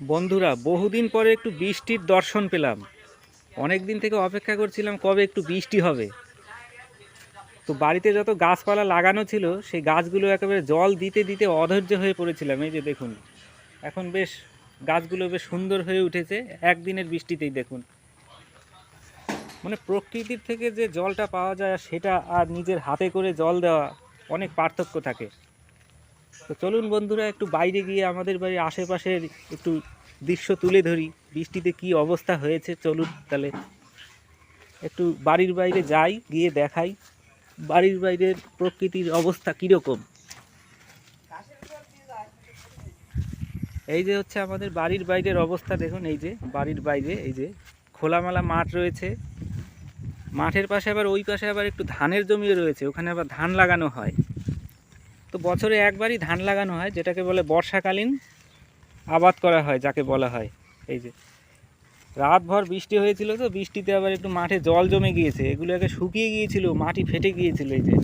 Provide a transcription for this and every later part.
বন্ধুরা, বহুদিন পরে একটু বৃষ্টির দর্শন পেলাম। অনেক দিন থেকে অপেক্ষা করছিলাম কবে একটু বৃষ্টি হবে। তো বাড়িতে যত গাছপালা লাগানো ছিল, সেই গাছগুলো একেবারে জল দিতে দিতে অধৈর্য হয়ে পড়েছিলাম। এই যে দেখুন, এখন বেশ গাছগুলো বেশ সুন্দর হয়ে উঠেছে। একদিনের বৃষ্টিতেই দেখুন। মানে প্রকৃতির থেকে যে জলটা পাওয়া যায়, সেটা আর নিজের হাতে করে জল দেওয়া অনেক পার্থক্য থাকে। তো চলুন বন্ধুরা, একটু বাইরে গিয়ে আমাদের বাড়ির আশেপাশের একটু দৃশ্য তুলে ধরি। বৃষ্টিতে কি অবস্থা হয়েছে? চলুন তাহলে একটু বাড়ির বাইরে যাই, গিয়ে দেখাই। বাড়ির বাইরের প্রকৃতির অবস্থা কীরকম? এই যে হচ্ছে আমাদের বাড়ির বাইরের অবস্থা, দেখুন এই যে বাড়ির বাইরে, এই যে খোলামেলা মাঠ রয়েছে। মাঠের পাশে আবার ওই পাশে আবার একটু ধানের জমিও রয়েছে, ওখানে আবার ধান লাগানো হয়। তো বছরে একবারই ধান লাগানো হয়, যেটাকে বলে বর্ষাকালীন আবাদ করা হয়, যাকে বলা হয়। এই যে, রাতভর বৃষ্টি হয়েছিল তো, বৃষ্টিতে আবার একটু মাঠে জল জমে গিয়েছে। এগুলো একে শুকিয়ে গিয়েছিল, মাটি ফেটে গিয়েছিল এই যে।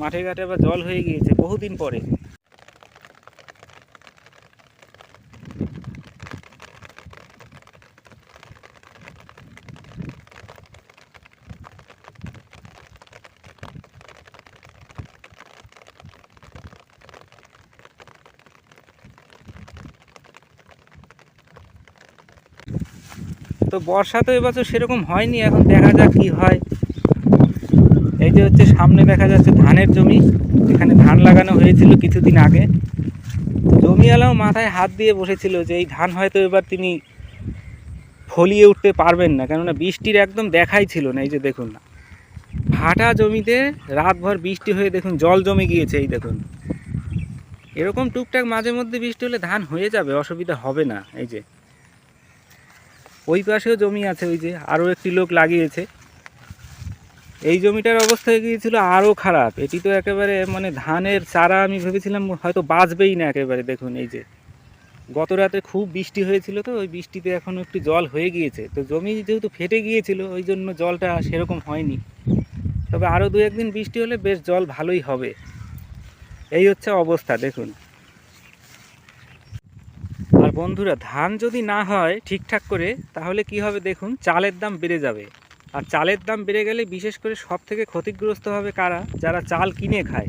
মাঠে ঘাটে আবার জল হয়ে গিয়েছে বহুদিন পরে। তো বর্ষা তো এবছর সেরকম হয়নি, এখন দেখা যাক কি হয়। এই যে হচ্ছে সামনে দেখা যাচ্ছে ধানের জমি, এখানে ধান লাগানো হয়েছিল কিছুদিন আগে। জমিওয়ালাও মাথায় হাত দিয়ে বসেছিল যে এই ধান হয়তো এবার তিনি ফলিয়ে উঠতে পারবেন না, কেননা বৃষ্টির একদম দেখাই ছিল না, এই যে দেখুন। না ফাটা জমিতে রাতভর বৃষ্টি হয়ে দেখুন, জল জমে গিয়েছে, এই দেখুন। এরকম টুকটাক মাঝে মধ্যে বৃষ্টি হলে ধান হয়ে যাবে, অসুবিধা হবে না, এই যে। ওই পাশেও জমি আছে, ওই যে আরও একটি লোক লাগিয়েছে। এই জমিটার অবস্থা গিয়েছিল আরও খারাপ। এটি তো একেবারে মানে ধানের চারা, আমি ভেবেছিলাম হয়তো বাঁচবেই না একেবারে, দেখুন এই যে। গত রাতে খুব বৃষ্টি হয়েছিল তো, ওই বৃষ্টিতে এখন একটু জল হয়ে গিয়েছে। তো জমি যেহেতু ফেটে গিয়েছিল, ওই জন্য জলটা সেরকম হয়নি। তবে আরও দু একদিন বৃষ্টি হলে বেশ জল ভালোই হবে। এই হচ্ছে অবস্থা, দেখুন। বন্ধুরা, ধান যদি না হয় ঠিকঠাক করে, তাহলে কি হবে দেখুন, চালের দাম বেড়ে যাবে। আর চালের দাম বেড়ে গেলে বিশেষ করে সব থেকে ক্ষতিগ্রস্ত হবে কারা? যারা চাল কিনে খায়।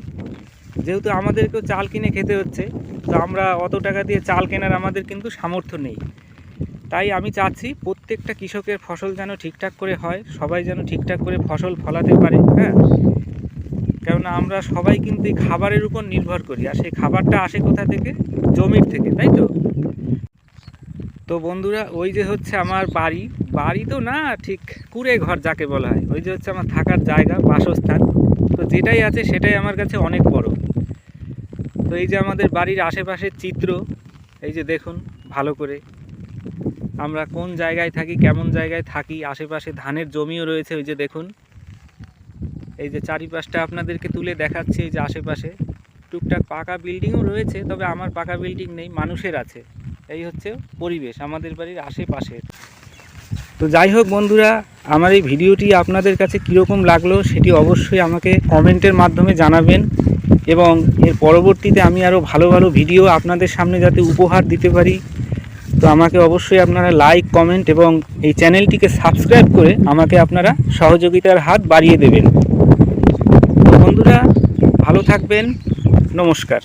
যেহেতু আমাদেরকেও চাল কিনে খেতে হচ্ছে, তো আমরা অত টাকা দিয়ে চাল কেনার আমাদের কিন্তু সামর্থ্য নেই। তাই আমি চাচ্ছি প্রত্যেকটা কৃষকের ফসল যেন ঠিকঠাক করে হয়, সবাই যেন ঠিকঠাক করে ফসল ফলাতে পারে হ্যাঁ? কেননা আমরা সবাই কিন্তু এই খাবারের উপর নির্ভর করি, আর সেই খাবারটা আসে কোথা থেকে? জমির থেকে, তাই তো? তো বন্ধুরা, ওই যে হচ্ছে আমার বাড়ি। বাড়ি তো না, ঠিক কুড়ে ঘর যাকে বলা হয়। ওই যে হচ্ছে আমার থাকার জায়গা, বাসস্থান। তো যেটাই আছে সেটাই আমার কাছে অনেক বড়। তো এই যে আমাদের বাড়ির আশেপাশের চিত্র, এই যে দেখুন, ভালো করে। আমরা কোন জায়গায় থাকি, কেমন জায়গায় থাকি, আশেপাশে ধানের জমিও রয়েছে, ওই যে দেখুন। এই যে চারিপাশটা আপনাদেরকে তুলে দেখাচ্ছি, এই যে আশেপাশে। টুকটাক পাকা বিল্ডিংও রয়েছে, তবে আমার পাকা বিল্ডিং নেই, মানুষের আছে। এই হচ্ছে পরিবেশ, আমাদের বাড়ির আশেপাশে তো যাই হোক বন্ধুরা, আমার এই ভিডিওটি আপনাদের কাছে কীরকম লাগল সেটি অবশ্যই আমাকে কমেন্টের মাধ্যমে জানাবেন এবং এর পরবর্তীতে আমি আরও ভালো ভালো ভিডিও আপনাদের সামনে যাতে উপহার দিতে পারি। তো আমাকে অবশ্যই আপনারা লাইক, কমেন্ট এবং এই চ্যানেলটিকে সাবস্ক্রাইব করে আমাকে আপনারা সহযোগিতার হাত বাড়িয়ে দেবেন। তো বন্ধুরা, ভালো থাকবেন। নমস্কার।